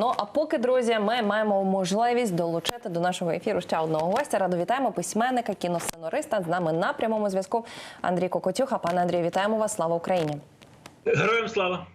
Ну а поки, друзі, ми маємо можливість долучити до нашого ефіру ще одного гостя. Радо вітаємо письменника, кіносценариста. З нами на прямому зв'язку Андрій Кокотюха. Пане Андрію, вітаємо вас. Слава Україні. Героям слава.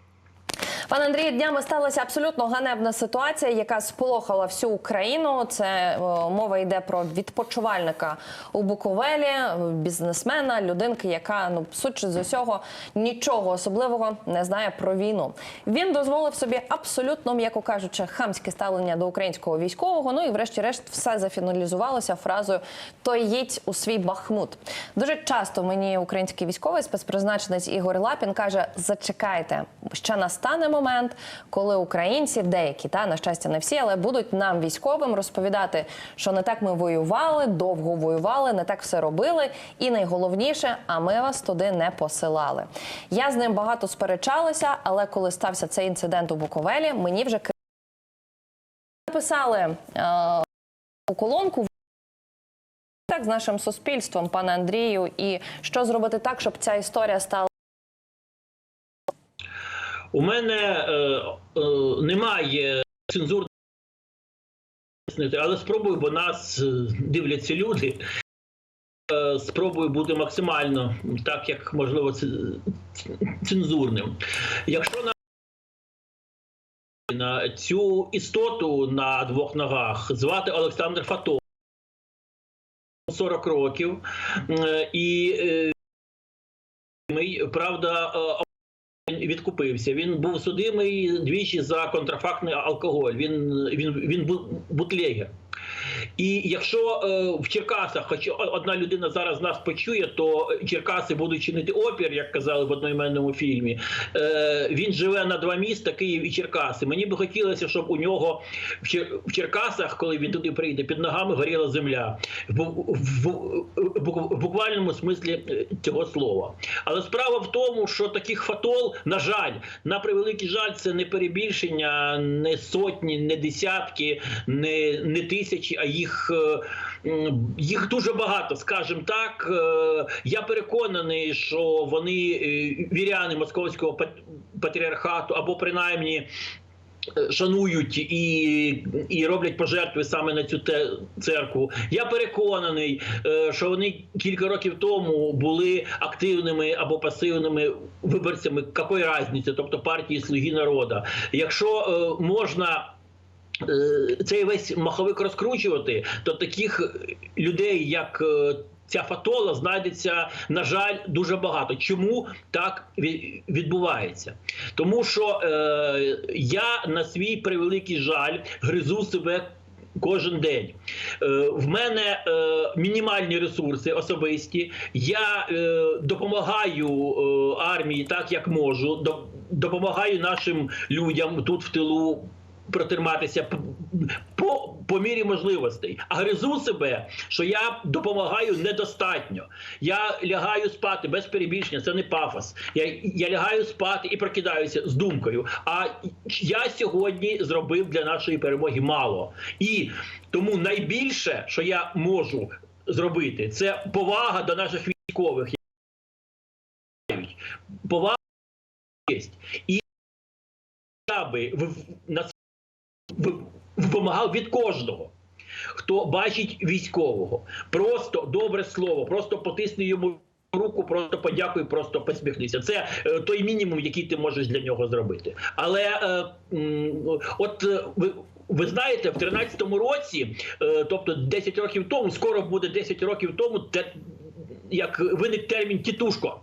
Пане Андрію, днями сталася абсолютно ганебна ситуація, яка сполохала всю Україну. Це е, мова йде про відпочивальника у Буковелі, бізнесмена, людинки, яка ну судячи з усього нічого особливого не знає про війну. Він дозволив собі абсолютно, м'яко кажучи, хамське ставлення до українського військового. Ну і, врешті-решт, все зафіналізувалося фразою «То їдь у свій бахмут. Дуже часто мені український військовий спецпризначенець Ігор Лапін каже: зачекайте, ще настане момент, коли українці, деякі та на щастя, не всі, але будуть нам військовим розповідати, що не так ми воювали, довго воювали, не так все робили. І найголовніше, а ми вас туди не посилали. Я з ним багато сперечалася, але коли стався цей інцидент у Буковелі, мені вже написали е, колонку. Так, з нашим суспільством, пане Андрію, і що зробити так, щоб ця історія стала У мене е, е, немає цензурних, але спробую, бо нас е, дивляться люди. Е, Спробую бути максимально так, як можливо, цензурним. Якщо на на цю істоту на двох ногах звати Олександр Фатов, 40 років, і е, правда, е, відкупився. Він був судимий двічі за контрафактний алкоголь. Він він він був бутлегер. І якщо е, в Черкасах, хоч одна людина зараз нас почує, то Черкаси будуть чинити опір, як казали в одноіменному фільмі. Е, він живе на два міста Київ і Черкаси. Мені би хотілося, щоб у нього в, Чер- в Черкасах, коли він туди прийде, під ногами горіла земля. В, в, в, в буквальному смислі е, цього слова. Але справа в тому, що таких фатол, на жаль, на превеликий жаль, це не перебільшення, не сотні, не десятки, не, не тисячі, а їх, е, м, їх дуже багато, скажімо так. Е, Я переконаний, що вони е, віряни московського пат- патріархату або принаймні. е, Шанують і, і роблять пожертви саме на цю церкву. Я переконаний, е, що вони кілька років тому були активними або пасивними виборцями якої різниці, тобто партії Слуги народу. Якщо е, можна е, цей весь маховик розкручувати, то таких людей, як е, ця фатола, знайдеться, на жаль, дуже багато. Чому так відбувається? Тому що е, я на свій превеликий жаль гризу себе. Кожен день Е, в мене е, мінімальні ресурси особисті. Я е, допомагаю е, армії так, як можу. Допомагаю нашим людям тут в тилу протриматися по, по мірі можливостей. А гризу себе, що я допомагаю недостатньо. Я лягаю спати без перебільшення, це не пафос. Я, я лягаю спати і прокидаюся з думкою. А я сьогодні зробив для нашої перемоги мало. І тому найбільше, що я можу зробити, це повага до наших військових. Повага є. І я би на вимагав від кожного, хто бачить військового. Просто добре слово, просто потисни йому руку, просто подякуй, просто посміхнися. Це е, той мінімум, який ти можеш для нього зробити. Але е, м, от е, ви. Ви знаєте, в 13-му році, е, тобто 10 років тому, скоро буде 10 років тому, те, як виник термін тітушко.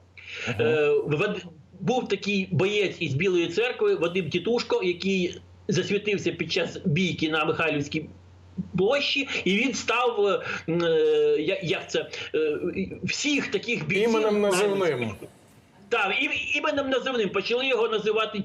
Е, Вад- був такий боєць із Білої церкви, Вадим Тітушко, який засвітився під час бійки на Михайлівській площі, і він став е, е, як це е, всіх таких бійців Іменем називним. так, і, іменем називним почали його називати.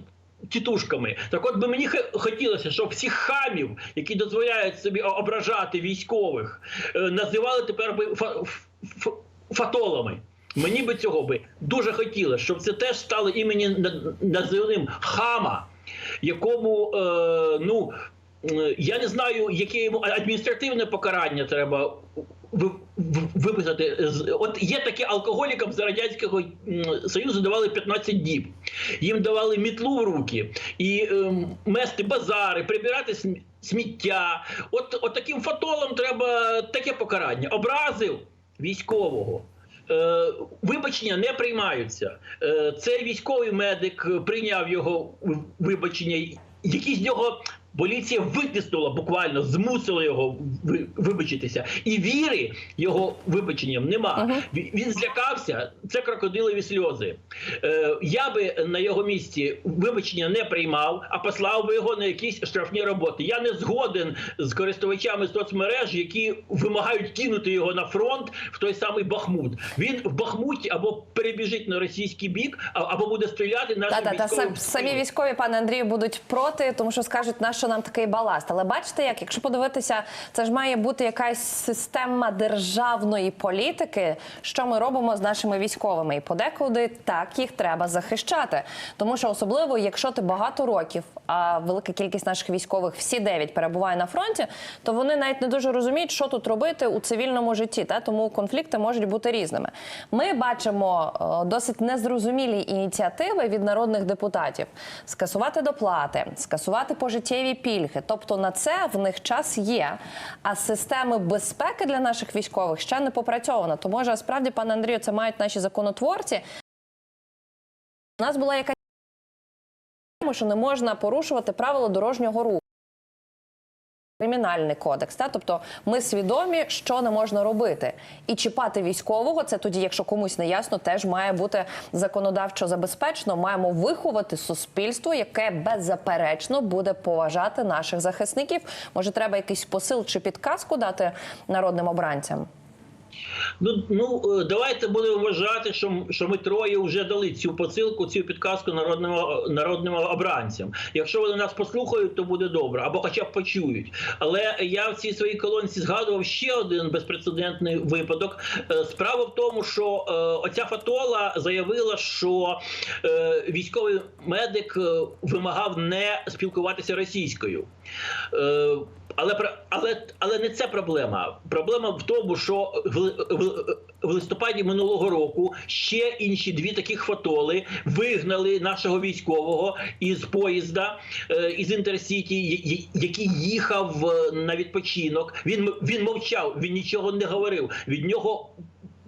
Тітушками, так от би мені хотілося, щоб всіх хамів, які дозволяють собі ображати військових, е, називали тепер би фа- ф- ф- фатолами. Мені би цього би дуже хотілося, щоб це теж стало імені на- називним хама, якому е, ну е, я не знаю, яке йому адміністративне покарання треба виписати. От є такі алкоголікам з радянського союзу давали 15 діб. Їм давали мітлу в руки і ем, мести базари, прибирати сміття. От, от таким фатолам треба таке покарання. Образив військового. Е, вибачення не приймаються. Е, цей військовий медик прийняв його вибачення. Якісь з нього поліція витиснула буквально, змусила його ви- вибачитися. І віри його вибаченням нема. Ага. Він- злякався. Це крокодилові сльози. Е, я би на його місці вибачення не приймав, а послав би його на якісь штрафні роботи. Я не згоден з користувачами соцмереж, які вимагають кинути його на фронт в той самий Бахмут. Він в Бахмуті або перебіжить на російський бік, або буде стріляти нашим Та, та, та військовим. сам- самі військові, пане Андрію, будуть проти, тому що скажуть, на що нам такий баласт. Але бачите, як якщо подивитися, це ж має бути якась система державної політики, що ми робимо з нашими військовими. І подекуди так їх треба захищати. Тому що особливо, якщо ти багато років, а велика кількість наших військових, всі дев'ять перебуває на фронті, то вони навіть не дуже розуміють, що тут робити у цивільному житті. Та тому конфлікти можуть бути різними. Ми бачимо досить незрозумілі ініціативи від народних депутатів скасувати доплати, скасувати пожиттєві пільги. Тобто на це в них час є. А системи безпеки для наших військових ще не попрацьовано. То може справді, пане Андрію, це мають наші законотворці. У нас була якась що не можна порушувати правила дорожнього руху. Кримінальний кодекс, та тобто ми свідомі, що не можна робити, і чіпати військового. Це тоді, якщо комусь не ясно, теж має бути законодавчо забезпечено. Маємо виховати суспільство, яке беззаперечно буде поважати наших захисників. Може, треба якийсь посил чи підказку дати народним обранцям? Ну, ну е, давайте будемо вважати, що, що ми троє вже дали цю посилку, цю підказку народним, народним обранцям. Якщо вони нас послухають, то буде добре, або хоча б почують. Але я в цій своїй колонці згадував ще один безпрецедентний випадок. Е, Справа в тому, що е, оця фатола заявила, що військовий медик вимагав не спілкуватися російською. Але, але, але не це проблема. Проблема в тому, що в, в, в листопаді минулого року ще інші дві таких фотоли вигнали нашого військового із поїзда е, із Інтерсіті, який їхав е, на відпочинок. Він він мовчав, він нічого не говорив. Від нього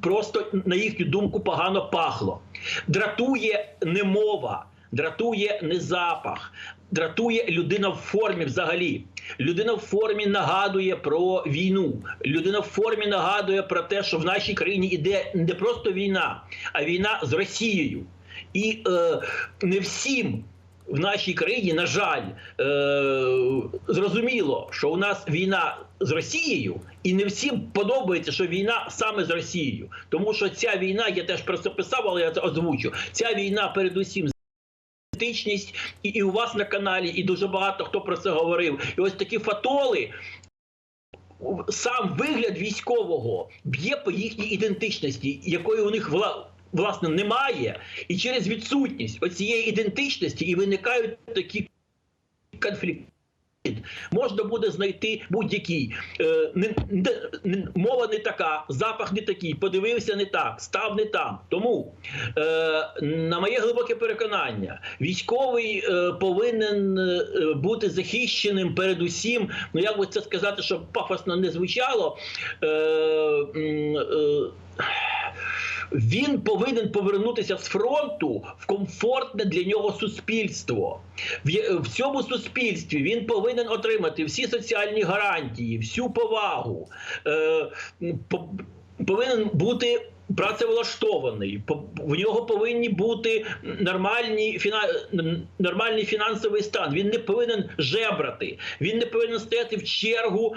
просто на їхню думку погано пахло. Дратує не мова, дратує не запах, дратує людина в формі взагалі. Людина в формі нагадує про війну. Людина в формі нагадує про те, що в нашій країні іде не просто війна, а війна з Росією. І е, не всім в нашій країні, на жаль, е, зрозуміло, що у нас війна з Росією, і не всім подобається, що війна саме з Росією. Тому що ця війна, я теж про це писав, але я це озвучу. Ця війна передусім ідентичність, і, і у вас на каналі, і дуже багато хто про це говорив. І ось такі фатоли. Сам вигляд військового б'є по їхній ідентичності, якої у них вла, власне немає, і через відсутність оцієї ідентичності і виникають такі конфлікти. Можна буде знайти будь-який. Е, мова не така, запах не такий, подивився не так, став не там. Тому, е, на моє глибоке переконання, військовий е, повинен бути захищеним передусім. Ну як би це сказати, щоб пафосно не звучало. Е, е, він повинен повернутися з фронту в комфортне для нього суспільство. В, в цьому суспільстві він повинен отримати всі соціальні гарантії, всю повагу, е, по- повинен бути. Працевлаштований, в нього повинні бути нормальні нормальний фінансовий стан. Він не повинен жебрати, він не повинен стояти в чергу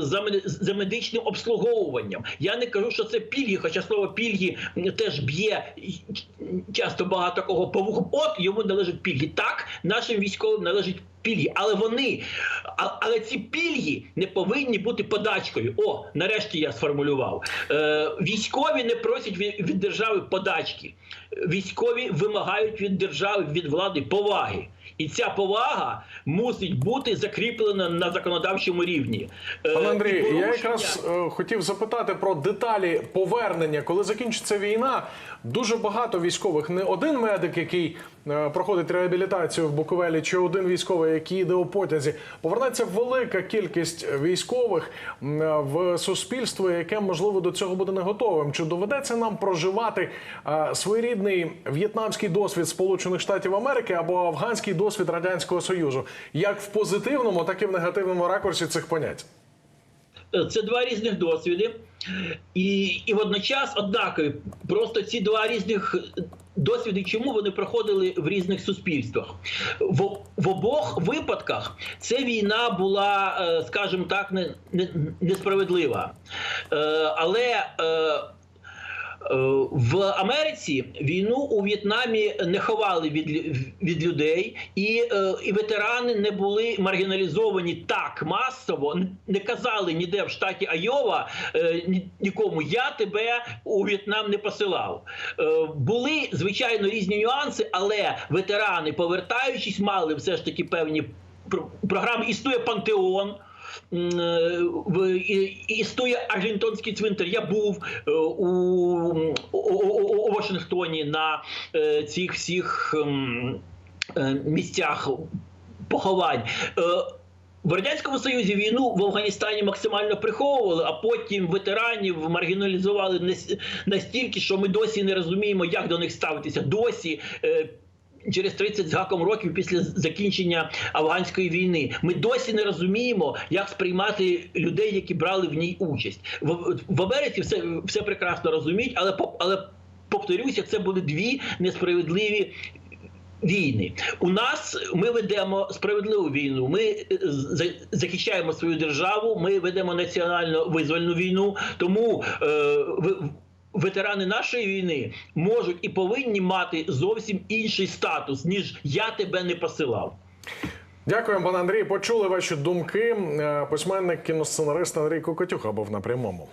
за, мед- за медичним обслуговуванням. Я не кажу, що це пільги, хоча слово пільги теж б'є часто багато кого по вухам. От йому належать пільги. Так, нашим військовим належать пільги, але вони, але ці пільги не повинні бути подачкою. О, нарешті я сформулював. Е, військові не просять від, від держави подачки. Військові вимагають від держави, від влади поваги. І ця повага мусить бути закріплена на законодавчому рівні. Е, Пане Андрій, я якраз е, хотів запитати про деталі повернення, коли закінчиться війна. Дуже багато військових, не один медик, який проходить реабілітацію в Буковелі, чи один військовий, який йде у потязі. Повернеться велика кількість військових е, в суспільство, яке можливо до цього буде не готовим. Чи доведеться нам проживати е, своєрідний в'єтнамський досвід Сполучених Штатів Америки або афганський досвід радянського союзу, як в позитивному, так і в негативному ракурсі цих понять? Це два різних досвіди, і, і водночас однакові. Просто ці два різних досвіди, чому вони проходили в різних суспільствах. В, в обох випадках ця війна була, е, скажімо так, не, не, несправедлива. Е, Але е, Е, В Америці війну у В'єтнамі не ховали від, від людей, і, е, і ветерани не були маргіналізовані так масово. Не казали ніде в штаті Айова е, нікому я тебе у В'єтнам не посилав. Е, Були звичайно різні нюанси, але ветерани, повертаючись, мали все ж таки певні про- програми. Існує пантеон. Е, Існує Аргентонський цвинтар. Я був е, у, у, у, Вашингтоні на е, цих всіх місцях поховань. В Радянському Союзі війну в Афганістані максимально приховували, а потім ветеранів маргіналізували настільки, що ми досі не розуміємо, як до них ставитися. Досі. Через 30 з гаком років після закінчення афганської війни ми досі не розуміємо, як сприймати людей, які брали в ній участь. В, в Америці все, все прекрасно розуміють, але але повторюся, це були дві несправедливі війни. У нас ми ведемо справедливу війну. Ми е, захищаємо свою державу. Ми ведемо національно визвольну війну. Тому е, ветерани нашої війни можуть і повинні мати зовсім інший статус ніж я тебе не посилав. Дякуємо, пане Андрій. Почули ваші думки. Е, Письменник, кіносценарист Андрій Кокотюха був на прямому.